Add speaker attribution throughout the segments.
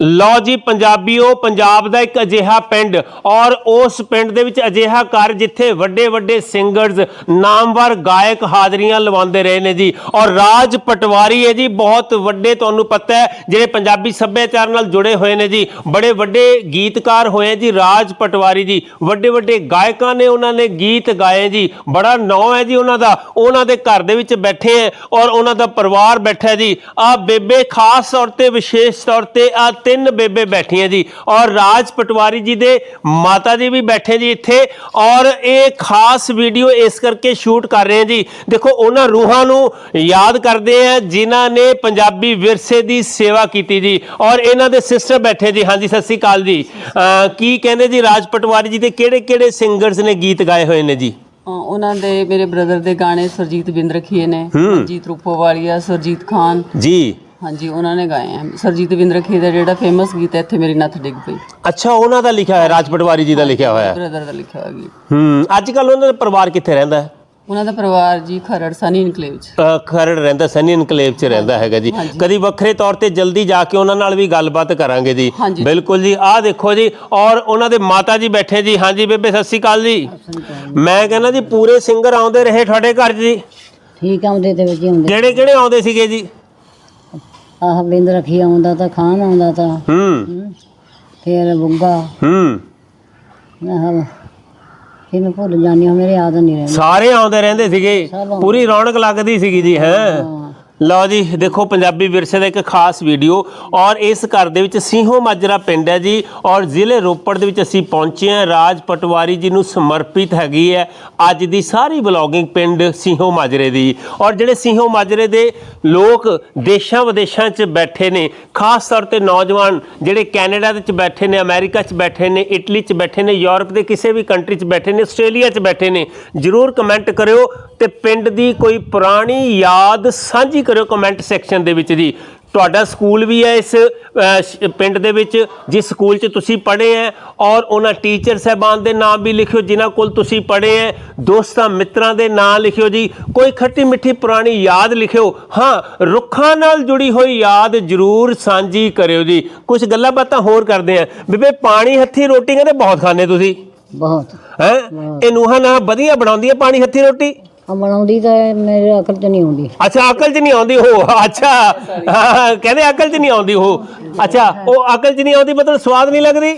Speaker 1: ਲਓ ਜੀ, ਪੰਜਾਬੀਓ, ਪੰਜਾਬ ਦਾ ਇੱਕ ਅਜਿਹਾ ਪਿੰਡ ਔਰ ਉਸ ਪਿੰਡ ਦੇ ਵਿੱਚ ਅਜਿਹਾ ਘਰ ਜਿੱਥੇ ਵੱਡੇ ਵੱਡੇ ਸਿੰਗਰਸ, ਨਾਮਵਰ ਗਾਇਕ ਹਾਜ਼ਰੀਆਂ ਲਵਾਉਂਦੇ ਰਹੇ ਨੇ ਜੀ। ਔਰ ਰਾਜ ਪਟਵਾਰੀ ਹੈ ਜੀ, ਬਹੁਤ ਵੱਡੇ ਤੁਹਾਨੂੰ ਪਤਾ ਹੈ, ਜਿਹੜੇ ਪੰਜਾਬੀ ਸੱਭਿਆਚਾਰ ਨਾਲ ਜੁੜੇ ਹੋਏ ਨੇ ਜੀ। ਬੜੇ ਵੱਡੇ ਗੀਤਕਾਰ ਹੋਏ ਜੀ ਰਾਜ ਪਟਵਾਰੀ ਜੀ। ਵੱਡੇ ਵੱਡੇ ਗਾਇਕਾਂ ਨੇ ਉਹਨਾਂ ਨੇ ਗੀਤ ਗਾਏ ਜੀ। ਬੜਾ ਨਾਂ ਹੈ ਜੀ ਉਹਨਾਂ ਦਾ। ਉਹਨਾਂ ਦੇ ਘਰ ਦੇ ਵਿੱਚ ਬੈਠੇ ਹੈ ਔਰ ਉਹਨਾਂ ਦਾ ਪਰਿਵਾਰ ਬੈਠਾ ਜੀ। ਆ ਬੇਬੇ ਖਾਸ ਤੌਰ ਤੇ, ਵਿਸ਼ੇਸ਼ ਤੌਰ ਤੇ ਆ ਤਿੰਨ ਬੇਬੇ ਬੈਠੀਆਂ ਜੀ ਔਰ ਰਾਜ ਪਟਵਾਰੀ ਜੀ ਦੇ ਮਾਤਾ ਜੀ ਵੀ ਬੈਠੇ ਜੀ ਇੱਥੇ ਔਰ ਇਹ ਖਾਸ ਵੀਡੀਓ ਇਸ ਕਰਕੇ ਸ਼ੂਟ ਕਰ ਰਹੇ ਹਾਂ ਜੀ। ਦੇਖੋ ਉਹਨਾਂ ਰੂਹਾਂ ਨੂੰ ਯਾਦ ਕਰਦੇ ਆ ਜਿਨ੍ਹਾਂ ਨੇ ਪੰਜਾਬੀ ਵਿਰਸੇ ਦੀ ਸੇਵਾ ਕੀਤੀ ਜੀ। ਔਰ ਇਹਨਾਂ ਦੇ ਸਿਸਟਰ ਬੈਠੇ ਜੀ। ਹਾਂਜੀ ਸਤਿ ਸ੍ਰੀ ਅਕਾਲ ਜੀ। ਕੀ ਕਹਿੰਦੇ ਜੀ ਰਾਜ ਪਟਵਾਰੀ ਜੀ ਦੇ? ਕਿਹੜੇ ਕਿਹੜੇ ਸਿੰਗਰਸ ਨੇ ਗੀਤ ਗਾਏ ਹੋਏ ਨੇ ਜੀ?
Speaker 2: ਉਹਨਾਂ ਦੇ ਮੇਰੇ ਬ੍ਰਦਰ ਦੇ ਗਾਣੇ ਸਰਜੀਤ ਬਿੰਦ ਰਖੀਏ ਨੇ ਜੀਤ ਰੂਪੋਵਾਲੀਆ ਸਰਜੀਤ ਖਾਨ।
Speaker 1: ਜੀ।
Speaker 2: ਹਾਂਜੀ ਉਹਨਾਂ ਨੇ ਗਾਏ ਆ। ਸਰਜੀਤ ਬਿੰਦ ਰਖੀਏ ਦਾ ਜਿਹੜਾ ਫੇਮਸ ਗੀਤ ਹੈ ਇੱਥੇ ਮੇਰੀ ਨੱਥ ਡਿੱਗ ਪਈ।
Speaker 1: ਅੱਛਾ ਉਹਨਾਂ ਦਾ ਲਿਖਿਆ ਹੋਇਆ ਰਾਜ ਪਟਵਾਰੀ ਜੀ ਦਾ ਲਿਖਿਆ ਹੋਇਆ। ਹੈ।
Speaker 2: ਬ੍ਰਦਰ ਦਾ ਲਿਖਿਆ ਹੋਇਆ ਗੀਤ।
Speaker 1: ਹੂੰ ਅੱਜ ਕੱਲ ਉਹਨਾਂ ਦਾ ਪਰਿਵਾਰ ਕਿੱਥੇ ਰਹਿੰਦਾ? ਹੈ
Speaker 2: ਉਹਨਾਂ ਦਾ ਪਰਿਵਾਰ ਜੀ ਖਰੜ ਸਨੀ ਇਨਕਲੇਵ ਚ।
Speaker 1: ਅ, ਖਰੜ ਰਹਿੰਦਾ ਸਨੀ ਇਨਕਲੇਵ ਚ ਰਹਿੰਦਾ ਹੈਗਾ ਜੀ। ਕਦੀ ਵੱਖਰੇ ਤੌਰ ਤੇ ਜਲਦੀ ਜਾ ਕੇ ਉਹਨਾਂ ਨਾਲ ਵੀ ਗੱਲਬਾਤ ਕਰਾਂਗੇ ਜੀ।
Speaker 2: ਹਾਂਜੀ।
Speaker 1: ਬਿਲਕੁਲ ਜੀ ਆਹ ਦੇਖੋ ਜੀ ਔਰ ਉਹਨਾਂ ਦੇ ਮਾਤਾ ਜੀ ਬੈਠੇ ਜੀ। ਹਾਂਜੀ ਬੇਬੇ ਸਤਿ ਸ਼੍ਰੀ ਅਕਾਲ ਜੀ। ਮੈਂ ਕਹਿੰਦਾ ਜੀ ਪੂਰੇ ਸਿੰਗਰ ਆਉਂਦੇ ਰਹੇ ਤੁਹਾਡੇ ਘਰ ਜੀ?
Speaker 3: ਠੀਕ ਆਉਂਦੇ ਤੇ ਵਿੱਚ ਹੀ ਆਉਂਦੇ।
Speaker 1: ਕਿਹੜੇ ਕਿਹੜੇ ਆਉਂਦੇ ਸੀਗੇ ਜੀ?
Speaker 3: ਆਹ ਬਿੰਦ ਰੱਖੀ ਆਉਂਦਾ ਤਾਂ ਖਾਨ ਆਉਂਦਾ ਤਾਂ।
Speaker 1: ਹੂੰ।
Speaker 3: ਫਿਰ ਬੁੱਗਾ।
Speaker 1: ਹੂੰ।
Speaker 3: ਆਹ ਫਿਰ ਮੈਂ ਭੁੱਲ ਜਾਂਦੀ ਹਾਂ ਮੇਰੇ ਯਾਦ ਨਹੀਂ ਰਹਿੰਦਾ।
Speaker 1: ਸਾਰੇ ਆਉਂਦੇ ਰਹਿੰਦੇ ਸੀਗੇ। ਪੂਰੀ ਰੌਣਕ ਲੱਗਦੀ ਸੀਗੀ ਜੀ ਹੈ। ਲਓ ਜੀ, ਦੇਖੋ ਪੰਜਾਬੀ ਵਿਰਸੇ ਦਾ ਇੱਕ ਖਾਸ ਵੀਡੀਓ ਔਰ ਇਸ ਘਰ ਦੇ ਵਿੱਚ ਸਿੰਘੋ ਮਾਜਰਾ ਪਿੰਡ ਹੈ ਜੀ ਔਰ ਜ਼ਿਲ੍ਹੇ ਰੋਪੜ ਦੇ ਵਿੱਚ ਅਸੀਂ ਪਹੁੰਚੇ ਹਾਂ। ਰਾਜ ਪਟਵਾਰੀ ਜੀ ਨੂੰ ਸਮਰਪਿਤ ਹੈਗੀ ਹੈ ਅੱਜ ਦੀ ਸਾਰੀ ਬਲੌਗਿੰਗ ਪਿੰਡ ਸਿੰਘੋ ਮਾਜਰੇ ਦੀ। ਔਰ ਜਿਹੜੇ ਸਿੰਘੋ ਮਾਜਰੇ ਦੇ ਲੋਕ ਦੇਸ਼ਾਂ ਵਿਦੇਸ਼ਾਂ 'ਚ ਬੈਠੇ ਨੇ, ਖਾਸ ਤੌਰ ਤੇ ਨੌਜਵਾਨ ਜਿਹੜੇ ਕੈਨੇਡਾ ਦੇ ਵਿੱਚ ਬੈਠੇ ਨੇ, ਅਮਰੀਕਾ 'ਚ ਬੈਠੇ ਨੇ, ਇਟਲੀ 'ਚ ਬੈਠੇ ਨੇ, ਯੂਰਪ ਦੇ ਕਿਸੇ ਵੀ ਕੰਟਰੀ 'ਚ ਬੈਠੇ ਨੇ, ਆਸਟ੍ਰੇਲੀਆ 'ਚ ਬੈਠੇ ਨੇ, ਜਰੂਰ ਕਮੈਂਟ ਕਰਿਓ ਤੇ ਪਿੰਡ ਦੀ ਕੋਈ ਪੁਰਾਣੀ ਯਾਦ ਸਾਂਝੀ ਕਰਿਓ ਕਮੈਂਟ ਸੈਕਸ਼ਨ ਦੇ ਵਿੱਚ ਜੀ। ਤੁਹਾਡਾ ਸਕੂਲ ਵੀ ਹੈ ਇਸ ਪਿੰਡ ਦੇ ਵਿੱਚ ਜਿਸ ਸਕੂਲ 'ਚ ਤੁਸੀਂ ਪੜ੍ਹੇ ਹੈ ਔਰ ਉਹਨਾਂ ਟੀਚਰ ਸਹਿਬਾਨ ਦੇ ਨਾਮ ਵੀ ਲਿਖਿਓ ਜਿਨ੍ਹਾਂ ਕੋਲ ਤੁਸੀਂ ਪੜ੍ਹੇ ਹੈ ਦੋਸਤਾਂ ਮਿੱਤਰਾਂ ਦੇ ਨਾਂ ਲਿਖਿਓ ਜੀ। ਕੋਈ ਖੱਟੀ ਮਿੱਠੀ ਪੁਰਾਣੀ ਯਾਦ ਲਿਖਿਓ। ਹਾਂ ਰੁੱਖਾਂ ਨਾਲ ਜੁੜੀ ਹੋਈ ਯਾਦ ਜ਼ਰੂਰ ਸਾਂਝੀ ਕਰਿਓ ਜੀ। ਕੁਝ ਗੱਲਾਂ ਬਾਤਾਂ ਹੋਰ ਕਰਦੇ ਆ ਬੀਬੇ ਪਾਣੀ ਹੱਥੀ ਰੋਟੀ ਕਹਿੰਦੇ ਬਹੁਤ ਖਾਂਦੇ ਤੁਸੀਂ।
Speaker 3: ਬਹੁਤ।
Speaker 1: ਹੈ? ਇਹ ਨੂੰਹਾਂ ਨਾ ਵਧੀਆ ਬਣਾਉਂਦੀ ਹੈ ਪਾਣੀ ਹੱਥੀ ਰੋਟੀ?
Speaker 3: ਆ ਬਣਾਉਂਦੀ ਤਾਂ ਮੇਰੇ ਅਕਲ 'ਚ ਨਹੀਂ ਆਉਂਦੀ।
Speaker 1: ਅੱਛਾ ਅਕਲ 'ਚ ਨਹੀਂ ਆਉਂਦੀ ਉਹ ਅੱਛਾ। ਹਾਂ, ਕਹਿੰਦੇ ਅਕਲ 'ਚ ਨਹੀਂ ਆਉਂਦੀ ਉਹ। ਅੱਛਾ ਉਹ ਅਕਲ 'ਚ ਨਹੀਂ ਆਉਂਦੀ ਮਤਲਬ ਸਵਾਦ ਨਹੀਂ ਲੱਗਦੀ?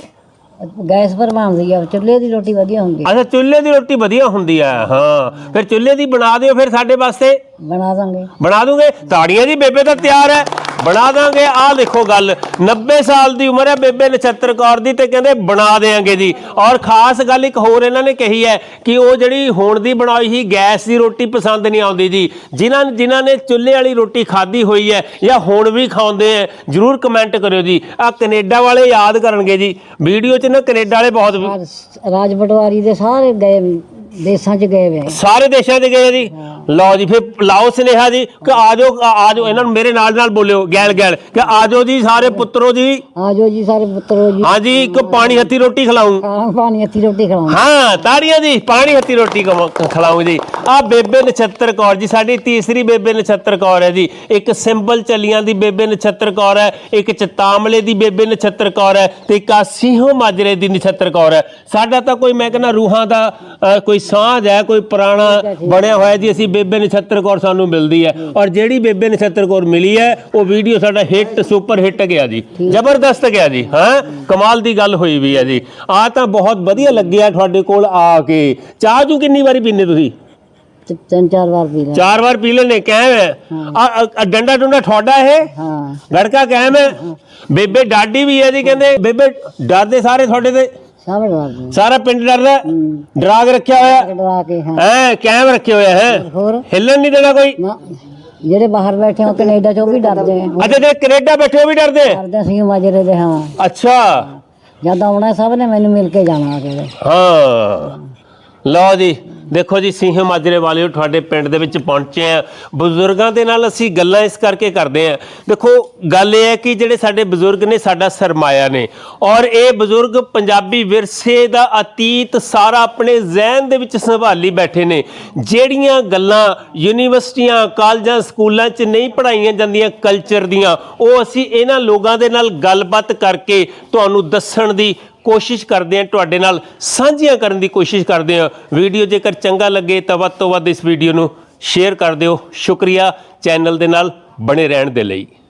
Speaker 3: ਗੈਸ ਪਰ ਬਣਦੀ ਆ ਚੁੱਲ੍ਹੇ ਦੀ ਰੋਟੀ ਵਧੀਆ ਹੁੰਦੀ
Speaker 1: ਅੱਛਾ ਚੁੱਲ੍ਹੇ ਦੀ ਰੋਟੀ ਵਧੀਆ ਹੁੰਦੀ ਆ ਹਾਂ। ਫਿਰ ਚੁੱਲ੍ਹੇ ਦੀ ਬਣਾ ਦਿਓ ਫਿਰ ਸਾਡੇ ਵਾਸਤੇ।
Speaker 3: ਬਣਾ ਦਾਂਗੇ।
Speaker 1: ਬਣਾ ਦੂਗੇ। ਤਾੜੀਆਂ ਜੀ ਬੇਬੇ ਤਾਂ ਤਿਆਰ ਹੈ। ਬਣਾ ਦਾਂਗੇ। ਆਹ ਦੇਖੋ ਗੱਲ। 90 ਸਾਲ ਦੀ ਉਮਰ ਹੈ ਬੇਬੇ ਨਛੱਤਰ ਕੌਰ ਦੀ ਤੇ ਕਹਿੰਦੇ ਬਣਾ ਦੇਾਂਗੇ ਜੀ। ਔਰ ਖਾਸ ਗੱਲ ਇੱਕ ਹੋਰ ਇਹਨਾਂ ਨੇ ਕਹੀ ਹੈ ਕਿ ਉਹ ਜਿਹੜੀ ਹੁਣ ਦੀ ਬਣਾਈ ਹੀ ਗੈਸ ਦੀ ਰੋਟੀ ਪਸੰਦ ਨਹੀਂ ਆਉਂਦੀ ਜੀ। ਜਿਨ੍ਹਾਂ ਜਿਨ੍ਹਾਂ ਨੇ ਚੁੱਲ੍ਹੇ ਵਾਲੀ ਰੋਟੀ ਖਾਧੀ ਹੋਈ ਹੈ ਜਾਂ ਹੁਣ ਵੀ ਖਾਉਂਦੇ ਆ ਜਰੂਰ ਕਮੈਂਟ ਕਰਿਓ ਜੀ। ਆ ਕੈਨੇਡਾ ਵਾਲੇ ਯਾਦ ਕਰਨਗੇ ਜੀ। ਵੀਡੀਓ 'ਚ ਨਾ ਕੈਨੇਡਾ ਵਾਲੇ ਬਹੁਤ
Speaker 3: ਰਾਜ ਪਟਵਾਰੀ ਦੇ ਸਾਰੇ ਗਏ ਦੇਸਾਂ 'ਚ ਗਏ ਵੇ।
Speaker 1: ਸਾਰੇ ਦੇਸ਼ਾਂ 'ਚ ਗਏ ਜੀ। ਲਓ ਜੀ ਫਿਰ ਲਾਓ ਸੁਨੇਹਾ ਜੀ ਕਿ ਆ ਜਾਓ ਆ ਜਾਓ ਇਹਨਾਂ ਨੂੰ ਮੇਰੇ ਨਾਲ ਨਾਲ ਬੋਲਿਓ ਗੈਲ ਗੈਲ ਕਿ ਆ ਜਾਓ ਜੀ ਸਾਰੇ ਪੁੱਤਰੋ ਜੀ।
Speaker 3: ਆ ਜਾਓ ਜੀ ਸਾਰੇ ਪੁੱਤਰੋ ਜੀ।
Speaker 1: ਹਾਂਜੀ ਇੱਕ ਪਾਣੀ ਹੱਥੀ ਰੋਟੀ ਖਿਲਾਉਂ
Speaker 3: ਆਹ ਪਾਣੀ ਅੱਥੀ ਰੋਟੀ ਖਵਾਉਂ
Speaker 1: ਹਾਂ ਤਾੜੀਆਂ ਜੀ ਪਾਣੀ ਹੱਥੀ ਰੋਟੀ ਖਿਲਾਉਂ ਜੀ। ਆ ਬੇਬੇ ਨਛੱਤਰ ਕੌਰ ਜੀ, ਸਾਡੀ ਤੀਸਰੀ ਬੇਬੇ ਨਛੱਤਰ ਕੌਰ ਹੈ ਜੀ। ਇੱਕ ਸਿੰਬਲ ਚਲੀਆਂ ਦੀ ਬੇਬੇ ਨਛੱਤਰ ਕੌਰ ਹੈ, ਇੱਕ ਚਤਾਮਲੇ ਦੀ ਬੇਬੇ ਨਛੱਤਰ ਕੌਰ ਹੈ ਤੇ ਇੱਕ ਆ ਸਿੰਘੋ ਮਾਜਰੇ ਦੀ ਨਛੱਤਰ ਕੌਰ ਹੈ। ਸਾਡਾ ਤਾਂ ਕੋਈ, ਮੈਂ ਕਹਿੰਦਾ, ਰੂਹਾਂ ਦਾ ਕੋਈ ਸਾਂਝ ਹੈ, ਕੋਈ ਪੁਰਾਣਾ ਬਣਿਆ ਹੋਇਆ ਜੀ, ਅਸੀਂ ਬੇਬੇ ਨਛੱਤਰ ਕੌਰ ਸਾਨੂੰ ਮਿਲਦੀ ਹੈ। ਔਰ ਜਿਹੜੀ ਬੇਬੇ ਨਛੱਤਰ ਕੌਰ ਮਿਲੀ ਹੈ, ਉਹ ਵੀਡੀਓ ਸਾਡਾ ਹਿੱਟ, ਸੁਪਰ ਹਿੱਟ ਗਿਆ ਜੀ। ਜ਼ਬਰਦਸਤ ਗਿਆ ਜੀ, ਹਾਂ? ਕਮਾਲ ਦੀ ਗੱਲ ਹੋਈ ਵੀ ਹੈ ਜੀ। ਆ ਤਾਂ ਬਹੁਤ ਵਧੀਆ ਲੱਗਿਆ ਤੁਹਾਡੇ ਕੋਲ ਆ ਕੇ। ਚਾਹ ਜੂ ਕਿੰਨੀ ਵਾਰੀ ਪੀਂਦੇ ਤੁਸੀਂ?
Speaker 3: ਤੇ ਤਿੰਨ ਚਾਰ ਵਾਰ ਪੀ ਲੈ
Speaker 1: ਚਾਰ ਵਾਰ ਪੀ ਲੈਨੇ ਕਾਇਮ ਹੈ ਆ ਆ ਡੰਡਾ ਡੁੰਡਾ ਤੁਹਾਡਾ ਇਹ
Speaker 3: ਹਾਂ
Speaker 1: ਗੜਕਾ ਕਾਇਮ ਹੈ ਬੇਬੇ ਡਾਡੀ ਵੀ ਹੈ ਜੀ ਕਹਿੰਦੇ ਬੇਬੇ ਡਰਦੇ ਸਾਰੇ ਤੁਹਾਡੇ ਤੇ
Speaker 3: ਸਭ ਡਰ ਦੇ
Speaker 1: ਸਾਰਾ ਪਿੰਡ ਡਰਦਾ ਹੈ? ਡਰਾ ਕੇ ਰੱਖਿਆ ਹੋਇਆ
Speaker 3: ਡਰਾ ਕੇ ਹਾਂ
Speaker 1: ਹੈ ਕਾਇਮ ਰੱਖਿਆ ਹੋਇਆ ਹੈ
Speaker 3: ਹੋਰ
Speaker 1: ਹਿੱਲਣ ਨਹੀਂ ਦੇਣਾ ਕੋਈ
Speaker 3: ਨਾ ਜਿਹੜੇ ਬਾਹਰ ਬੈਠੇ ਹੋ ਕੈਨੇਡਾ 'ਚ ਉਹ ਵੀ ਡਰਦੇ ਆ
Speaker 1: ਅੱਛਾ ਜਿਹੜੇ ਕੈਨੇਡਾ ਬੈਠੇ ਉਹ ਵੀ ਡਰਦੇ ਹੈ?
Speaker 3: ਡਰਦੇ ਸੀ ਮਾਜਰੇ ਦੇ ਹਾਂ
Speaker 1: ਅੱਛਾ
Speaker 3: ਜਦ ਆਉਣਾ ਸਭ ਨੇ ਮੈਨੂੰ ਮਿਲ ਕੇ ਜਾਣਾ ਆ ਕੇ
Speaker 1: ਹਾਂ ਲਓ ਜੀ ਦੇਖੋ ਜੀ ਸਿੰਹ ਮਾਜਰੇ ਵਾਲਿਓ ਤੁਹਾਡੇ ਪਿੰਡ ਦੇ ਵਿੱਚ ਪਹੁੰਚੇ ਆ। ਬਜ਼ੁਰਗਾਂ ਦੇ ਨਾਲ ਅਸੀਂ ਗੱਲਾਂ ਇਸ ਕਰਕੇ ਕਰਦੇ ਆ। ਦੇਖੋ, ਗੱਲ ਇਹ ਹੈ ਕਿ ਜਿਹੜੇ ਸਾਡੇ ਬਜ਼ੁਰਗ ਨੇ, ਸਾਡਾ ਸਰਮਾਇਆ ਨੇ। ਔਰ ਇਹ ਬਜ਼ੁਰਗ ਪੰਜਾਬੀ ਵਿਰਸੇ ਦਾ ਅਤੀਤ ਸਾਰਾ ਆਪਣੇ ਜ਼ਿਹਨ ਦੇ ਵਿੱਚ ਸੰਭਾਲੀ ਬੈਠੇ ਨੇ। ਜਿਹੜੀਆਂ ਗੱਲਾਂ ਯੂਨੀਵਰਸਿਟੀਆਂ, ਕਾਲਜਾਂ, ਸਕੂਲਾਂ 'ਚ ਨਹੀਂ ਪੜ੍ਹਾਈਆਂ ਜਾਂਦੀਆਂ ਕਲਚਰ ਦੀਆਂ, ਉਹ ਅਸੀਂ ਇਹਨਾਂ ਲੋਕਾਂ ਦੇ ਨਾਲ ਗੱਲਬਾਤ ਕਰਕੇ ਤੁਹਾਨੂੰ ਦੱਸਣ ਦੀ ਕੋਸ਼ਿਸ਼ ਕਰਦੇ ਹਾਂ ਤੁਹਾਡੇ ਨਾਲ ਸਾਂਝੀਆਂ ਕਰਨ ਦੀ ਕੋਸ਼ਿਸ਼ ਕਰਦੇ ਹਾਂ। ਵੀਡੀਓ ਜੇਕਰ ਚੰਗਾ ਲੱਗੇ ਤਾਂ ਵੱਧ ਤੋਂ ਵੱਧ ਇਸ ਵੀਡੀਓ ਨੂੰ ਸ਼ੇਅਰ ਕਰ ਦਿਓ। ਸ਼ੁਕਰੀਆ ਚੈਨਲ ਦੇ ਨਾਲ ਬਣੇ ਰਹਿਣ ਦੇ ਲਈ।